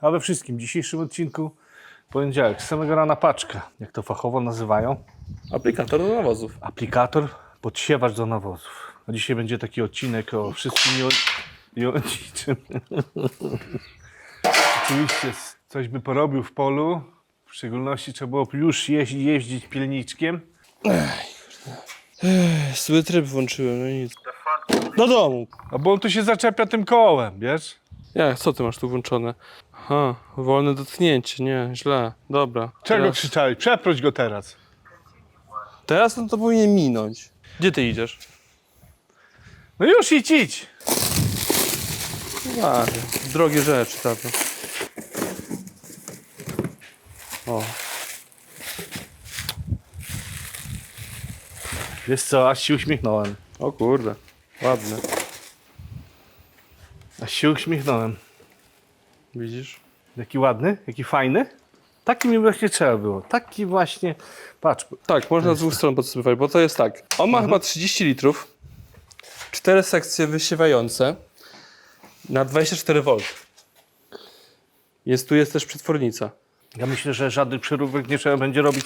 A we wszystkim, w dzisiejszym odcinku poniedziałek, z samego rana paczka, jak to fachowo nazywają. Aplikator do nawozów. Aplikator, podsiewacz do nawozów. A dzisiaj będzie taki odcinek o wszystkim i o, i o niczym. Oczywiście coś by porobił w polu. W szczególności trzeba było już jeździć, jeździć pilniczkiem. Zły tryb włączyłem, no nic. Do domu. A bo on tu się zaczepia tym kołem, wiesz? Jak, co ty masz tu włączone? Aha, wolne dotknięcie, nie, źle. Dobra. Czego Teraz, krzyczałeś? Przeproś go teraz. teraz no to powinien minąć. Gdzie ty idziesz? No już idź, idź. Ładnie. Drogie rzeczy, tato. O, Wiesz co, aż się uśmiechnąłem. o kurde. Ładne. Aż się uśmiechnąłem. Widzisz? Jaki ładny, jaki fajny. Taki mi właśnie trzeba było. Taki właśnie, patrz, Tak, można z dwóch stron podsypywać, bo to jest tak. On ma chyba 30 litrów, cztery sekcje wysiewające na 24 V. Jest, tu jest też przetwornica. ja myślę, że żadnych przeróbek nie trzeba będzie robić,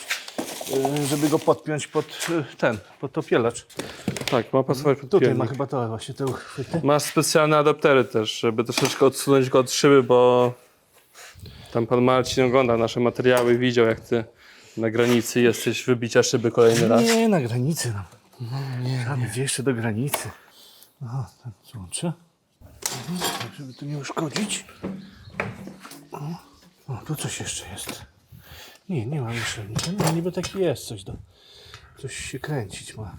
yy, żeby go podpiąć pod yy, ten, pod topielacz. Tak, ma pasować pod Tutaj ma piernik. chyba to właśnie te uchwyty. Ma specjalne adaptery też, żeby troszeczkę odsunąć go od szyby, bo tam pan Marcin ogląda nasze materiały i widział, jak ty na granicy jesteś wybicia szyby kolejny raz. Nie, na granicy. No, nie, Trzeba będzie jeszcze do granicy. Aha, ten złączę. Mhm, tak, żeby tu nie uszkodzić. O, o, tu coś jeszcze jest. Nie, nie ma jeszcze nic. No, niby taki jest coś do... Coś się kręcić ma.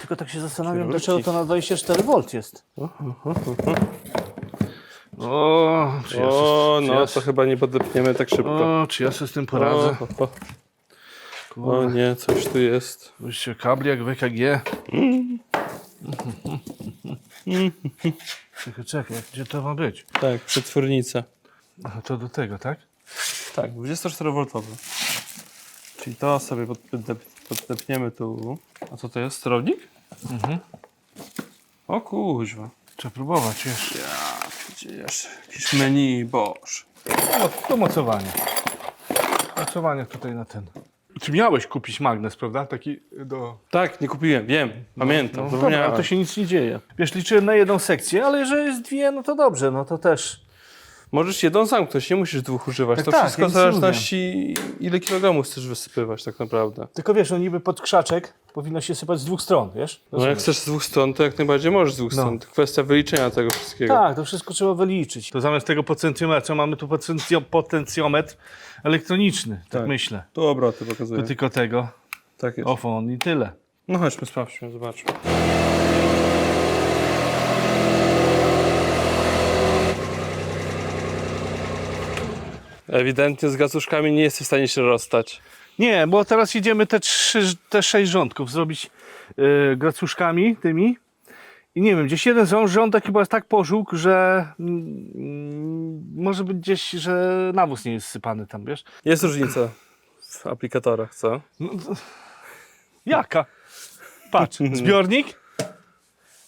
Tylko tak się zastanawiam, dlaczego to na 24V jest. O, czy ja O, se- czy no ja to se- chyba nie podepniemy tak szybko. O, czy ja sobie z tym poradzę? O, o, o. o nie, coś tu jest. Wyjście kabli jak w EKG. Czekaj, czekaj, gdzie to ma być? Tak, przetwornica. Aha, to do tego, tak? Tak, 24V. Czyli to sobie poddepniemy tu. A co to jest? Sterownik? Mhm. O kuźwa. Trzeba próbować, wiesz. Ja, przecież jakieś menu, boż. O, to mocowanie. Mocowanie tutaj na ten. Czy miałeś kupić magnes, prawda? Taki do... Tak, nie kupiłem, wiem, pamiętam, No, dobra, to się nic nie dzieje. Wiesz, liczyłem na jedną sekcję, ale jeżeli jest dwie, no to dobrze, no to też. Możesz jedną zamknąć, nie musisz dwóch używać. Tak, to tak, wszystko ja w zależności ile kilogramów chcesz wysypywać tak naprawdę. Tylko wiesz, no niby pod krzaczek powinno się sypać z dwóch stron, wiesz? No jak chcesz z dwóch stron, to jak najbardziej możesz z dwóch No. stron. To kwestia wyliczenia tego wszystkiego. Tak, to wszystko trzeba wyliczyć. To zamiast tego potencjometru mamy tu potencjo- potencjometr elektroniczny, tak, Tak. myślę. Tu obroty To pokazuję. tylko tego. Tak jest. Ofon i tyle. No chodźmy, sprawdźmy, zobaczmy. Ewidentnie z gacuszkami nie jesteś w stanie się rozstać. Nie, bo teraz jedziemy te, trzy, te sześć rządków zrobić yy, gracuszkami tymi. I nie wiem, gdzieś jeden rząd- rządek chyba jest tak pożółk, że mm, może być gdzieś, że nawóz nie jest sypany tam, wiesz? Jest różnica w aplikatorach, co? Jaka? Patrz, zbiornik?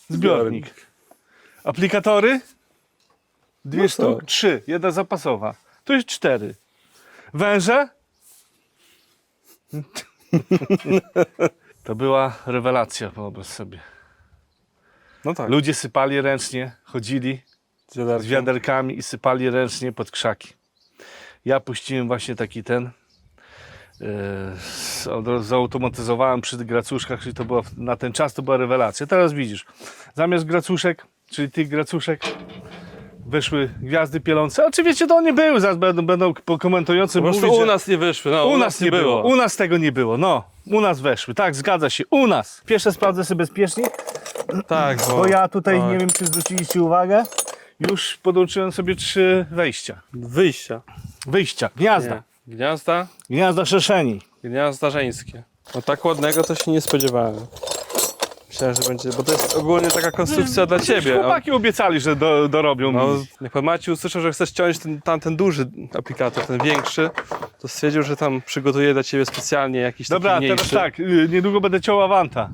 Zbiornik. Aplikatory? Dwie No co? sztuk? Trzy. Jedna zapasowa. Tu jest cztery. Węże? To była rewelacja, wyobraź sobie. No tak. Ludzie sypali ręcznie, chodzili z wiaderkami i sypali ręcznie pod krzaki. Ja puściłem właśnie taki ten. Yy, z- od razu zautomatyzowałem przy gracuszkach, czyli to była w- na ten czas to była rewelacja. Teraz widzisz, zamiast gracuszek, czyli tych gracuszek, weszły gwiazdy pielące. Oczywiście to nie były, zaraz będą, będą komentujący Po mówić, u że nas nie wyszły, no, u nas nie było. U nas tego nie było, no. U nas weszły, tak, zgadza się, u nas. Pierwsze sprawdzę sobie bezpiecznie, Tak, bo, bo ja tutaj, tak. nie wiem czy zwróciliście uwagę, już podłączyłem sobie trzy wejścia. Wyjścia. Wyjścia, gniazda. Nie. Gniazda, Gniazda szerszeni. gniazda żeńskie. No tak ładnego to się nie spodziewałem. Myślałem, że będzie, bo to jest ogólnie taka konstrukcja dla ciebie. a- Chłopaki obiecali, że do, dorobią No, mi. jak pan Maciej usłyszał, że chcesz ciąć ten, tamten duży aplikator, ten większy, to stwierdził, że tam przygotuje dla ciebie specjalnie jakiś Dobra, taki mniejszy. teraz tak, y, niedługo będę ciął Awanta.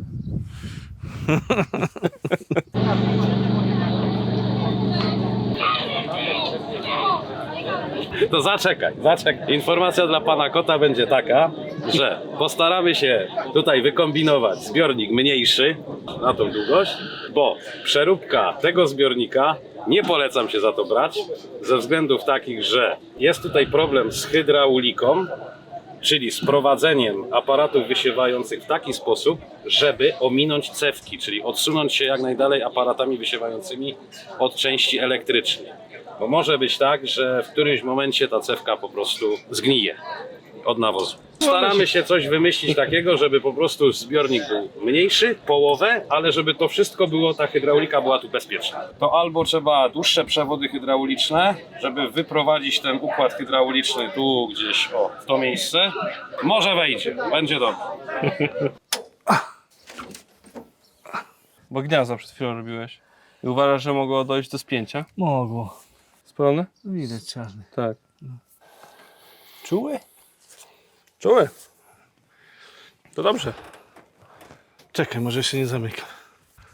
To zaczekaj, zaczekaj. Informacja dla pana kota będzie taka, że postaramy się tutaj wykombinować zbiornik mniejszy na tą długość, bo przeróbka tego zbiornika nie polecam się za to brać, ze względów takich, że jest tutaj problem z hydrauliką, czyli z prowadzeniem aparatów wysiewających w taki sposób, żeby ominąć cewki, czyli odsunąć się jak najdalej aparatami wysiewającymi od części elektrycznej. Bo może być tak, że w którymś momencie ta cewka po prostu zgnije od nawozu. Staramy się coś wymyślić takiego, żeby po prostu zbiornik był mniejszy, połowę, ale żeby to wszystko było, ta hydraulika była tu bezpieczna. To albo trzeba dłuższe przewody hydrauliczne, żeby wyprowadzić ten układ hydrauliczny tu gdzieś, o, w to miejsce. Może wejdzie, będzie dobrze. Bo gniazda przed chwilą robiłeś. I uważasz, że mogło dojść do spięcia? Mogło. Spalone? Widać czarny. Tak. Czuły? Czuły. To dobrze. Czekaj, może jeszcze nie zamykam.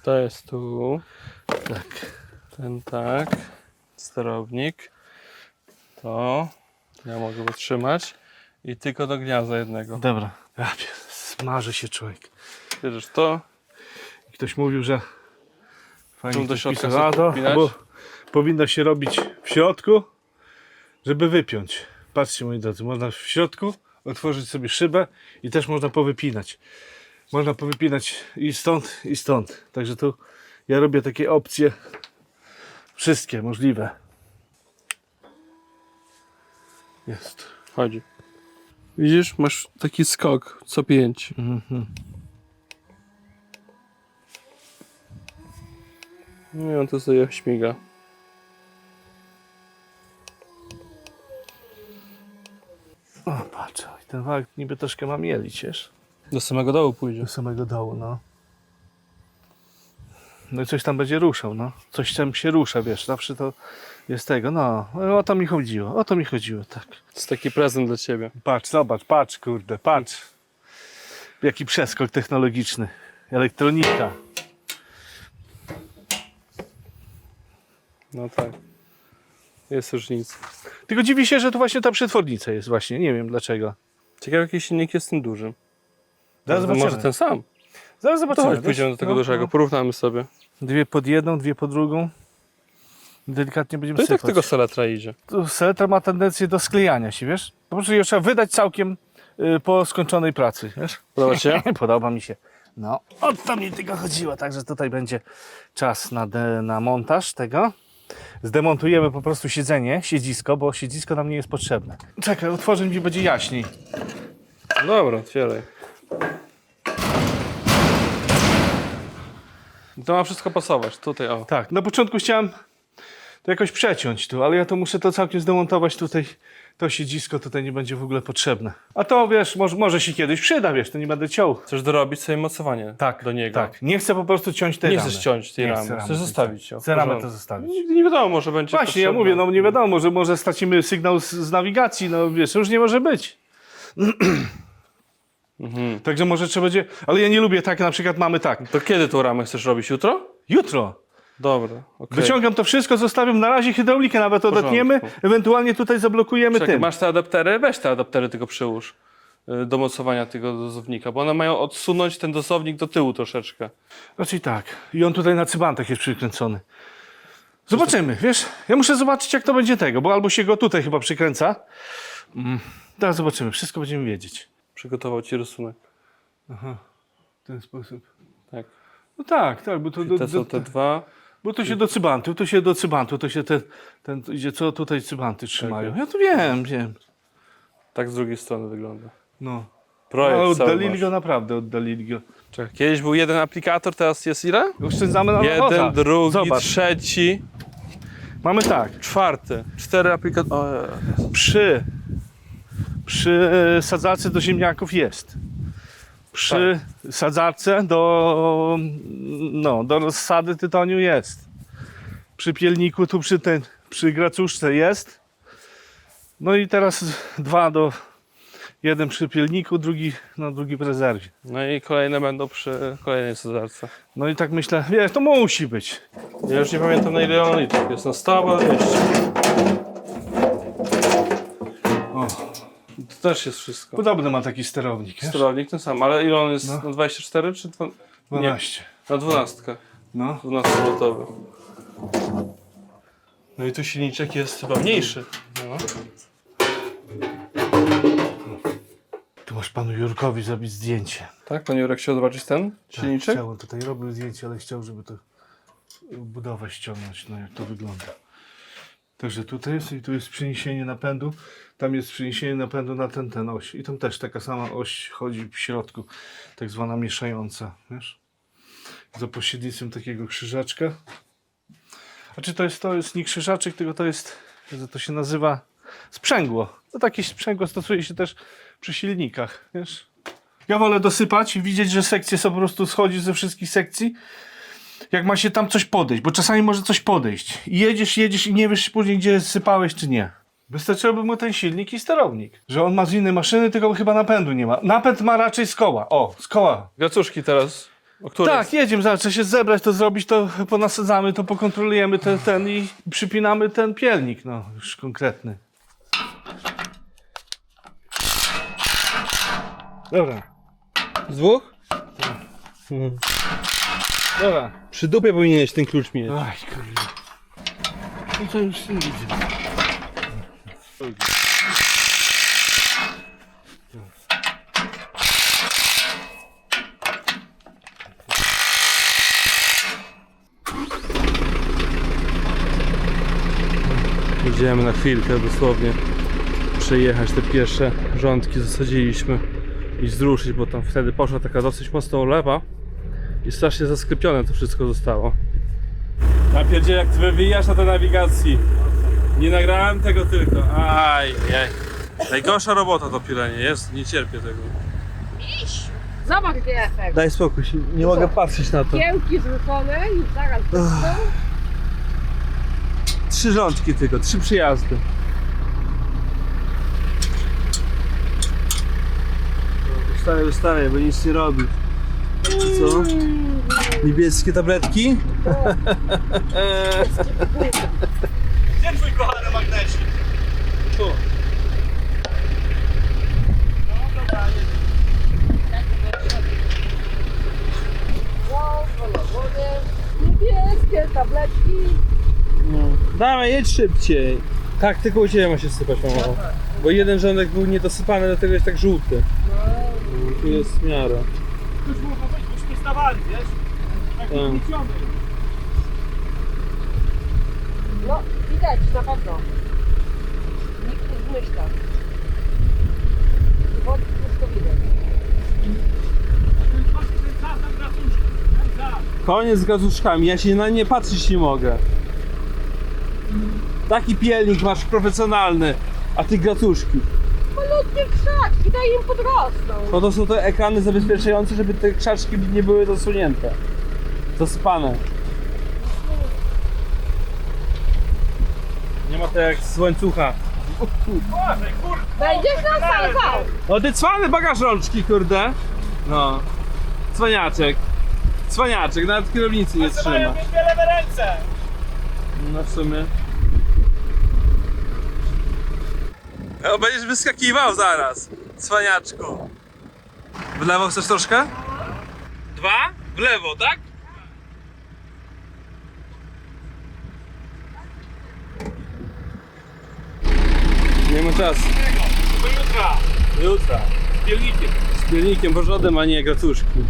To jest tu. Tak. Ten tak. Sterownik. To. Ja mogę wytrzymać. I tylko do gniazda jednego. Dobra. Ja pier- smaży się człowiek. Bierzesz to. Ktoś mówił, że fajnie do ktoś środka pisał, a sobie to, podpinać? bo powinno się robić w środku, żeby wypiąć. Patrzcie moi drodzy, można w środku otworzyć sobie szybę i też można powypinać. Można powypinać i stąd, i stąd. Także tu ja robię takie opcje wszystkie możliwe. Jest. Chodzi. Widzisz, masz taki skok co pięć. Mhm. No i on to sobie śmiga. O, patrz, ten wałek niby troszkę ma mielić, wiesz? Do samego dołu pójdzie. Do samego dołu, no. No i coś tam będzie ruszał, no. Coś tam się rusza, wiesz, zawsze to jest tego, no. O to mi chodziło, o to mi chodziło, tak. To jest taki prezent dla ciebie. Patrz, zobacz, patrz, kurde, patrz. Jaki przeskok technologiczny. Elektronika. No tak. Jest różnica. Tylko dziwi się, że tu właśnie ta przetwornica jest właśnie, nie wiem dlaczego. Ciekawe jaki silnik jest tym dużym. Zaraz Może zobaczymy. ten sam. Zaraz To zobaczymy. chodź, pójdziemy do tego No, dużego, no. porównamy sobie. Dwie pod jedną, dwie pod drugą. Delikatnie będziemy To i tak sypać. tego seletra idzie. to seletra ma tendencję do sklejania się, wiesz? Po prostu ją trzeba wydać całkiem y, po skończonej pracy, wiesz? Podoba się? Podoba mi się. No, o to mi tylko chodziło, także tutaj będzie czas na, de, na montaż tego. Zdemontujemy po prostu siedzenie, siedzisko, bo siedzisko nam nie jest potrzebne. Czekaj, otworzę mi będzie jaśniej. Dobra, otwieraj. To ma wszystko pasować. Tutaj, o. Tak, na początku chciałem to jakoś przeciąć tu, ale ja to muszę to całkiem zdemontować tutaj. To siedzisko tutaj nie będzie w ogóle potrzebne. A to wiesz, może, może się kiedyś przyda, wiesz, to nie będę ciął. Chcesz dorobić sobie mocowanie Tak, do niego. Tak, nie chcę po prostu ciąć tej Nie ramy. chcesz ciąć tej Nie ramy. chcę ramy Chcesz ciąć. zostawić ją. Chcę ramę to zostawić. Nigdy nie wiadomo, może będzie Właśnie, ja potrzebna. mówię, no nie wiadomo, że może stracimy sygnał z, z nawigacji, no wiesz, już nie może być. Mhm. Także może trzeba będzie, ale ja nie lubię tak, na przykład mamy tak, To kiedy tą ramę chcesz robić? Jutro? jutro Dobra, okej. wyciągam to wszystko, zostawiam na razie hydraulikę, nawet odetniemy, ewentualnie tutaj zablokujemy Czekaj, tym. masz te adaptery? Weź te adaptery tylko przyłóż y, do mocowania tego dozownika, bo one mają odsunąć ten dozownik do tyłu troszeczkę. Raczej tak. I on tutaj na cybantach jest przykręcony. Zobaczymy, wiesz, ja muszę zobaczyć jak to będzie tego, bo albo się go tutaj chyba przykręca. Mm. Teraz zobaczymy, wszystko będziemy wiedzieć. Przygotował ci rysunek. W ten sposób. Tak. No tak, tak, bo to, do, Te do, są te dwa. Bo to się do cybantu, to się do cybantu, to się ten, ten idzie, co tutaj cybanty trzymają. Ja to wiem, wiem. Tak z drugiej strony wygląda. No. Projekt Ale cały oddalili masz. go naprawdę, oddalili go. Czekaj, kiedyś był jeden aplikator, teraz jest ile? Oszczędzamy na Jeden, nawozach. drugi, Zobacz, trzeci, mamy tak, czwarty. Cztery aplikatory. przy, przy sadzace do ziemniaków jest. Przy sadzace do, no, do rozsady tytoniu jest. Przy pielniku, tu przy, ten, przy gracuszce jest. No i teraz dwa do, jeden przy pielniku, drugi, no, drugi rezerwie. No i kolejne będą przy kolejnej sadzarce. No i tak myślę, wiesz, to musi być. Ja już nie pamiętam na ile on liczy. Jest na 100 albo 200. też jest wszystko. Podobny ma taki sterownik, wiesz? Sterownik ten sam, ale ile on jest? No. Na 24 czy dwa- 12. na 12? No. 12-voltowy. No i tu silniczek jest chyba mniejszy. No. Tu masz panu Jurkowi zrobić zdjęcie. Tak, panie Jurek chciał zobaczyć ten silniczek? Tak, chciałem, tutaj robił zdjęcie, ale chciał, żeby to budowę ściągnąć, no jak to wygląda. Także tutaj jest i tu jest przeniesienie napędu. Tam jest przeniesienie napędu na ten, ten oś. I tam też taka sama oś chodzi w środku, tak zwana mieszająca, wiesz? Za pośrednictwem takiego krzyżaczka. A czy to jest, to jest nie krzyżaczek, tylko to jest, że to się nazywa sprzęgło. To takie sprzęgło stosuje się też przy silnikach, wiesz? Ja wolę dosypać i widzieć, że sekcje są po prostu schodzi ze wszystkich sekcji. Jak ma się tam coś podejść, bo czasami może coś podejść. I jedziesz, jedziesz i nie wiesz później, gdzie sypałeś, czy nie. Wystarczyłoby mu ten silnik i sterownik. Że on ma z innej maszyny, tylko chyba napędu nie ma. Napęd ma raczej z koła. O, z koła. Gacuszki teraz. O której? Tak, jedziemy, zaraz trzeba się zebrać, to zrobić, to ponasadzamy, to pokontrolujemy ten, ten i przypinamy ten pielnik, no, już konkretny. Dobra, Z dwóch? Dobra. Przy dupie powinieneś ten klucz mieć. Aj. No to już nie widzę. Idziemy na chwilkę dosłownie przejechać te pierwsze rządki zasadziliśmy i zruszyć, bo tam wtedy poszła taka dosyć mocna ulewa i strasznie zasklepione to wszystko zostało. Ja pierdzie jak ty wywijasz na tej nawigacji. Nie nagrałem tego tylko. Aj, aj. Najgorsza robota to pilenie jest, nie cierpię tego. Zobacz jaki efekt. Daj spokój, się- nie mogę patrzeć na to. Kiełki zrzucone i zaraz. Trzy rządki tylko, trzy przyjazdy. Wstaję, wstaję, bo nic nie robi. Co? Niebieskie tabletki? Gdzie twój kochany magnesik? Tu. Niebieskie tableczki. Dawaj, jedź szybciej. Tak, tylko u Ciebie ma się sypać, mamo. Bo jeden rządek był niedosypany, dlatego jest tak żółty. No, Tu jest w Już mogło być, byśmy stawali, wiesz? Tak Tak. wlieciony. No, widać na pewno. Nikt nie zmyśla. Bo wszystko widać. Koniec z gazuszkami, ja się na nie patrzeć nie mogę. Taki pielnik masz profesjonalny, a ty gacuszki. Malutkie krzaki, daj im podrosną. No to są te ekrany zabezpieczające, żeby te krzaczki nie były zasunięte. Zasypane. Nie ma to jak z łańcucha. Będziesz nas sadzał. No ty cwany bagaż rączki, kurde. No. Cwaniaczek. Cwaniaczek, nawet kierownicy nie trzyma. dwie lewe ręce. No w sumie. O, będziesz wyskakiwał zaraz, cwaniaczku. W lewo chcesz troszkę? Dwa? W lewo, tak? Nie ma czasu. Do jutra. Jutra. Z pielnikiem. Z pielnikiem, bożodem, a nie gracuszki.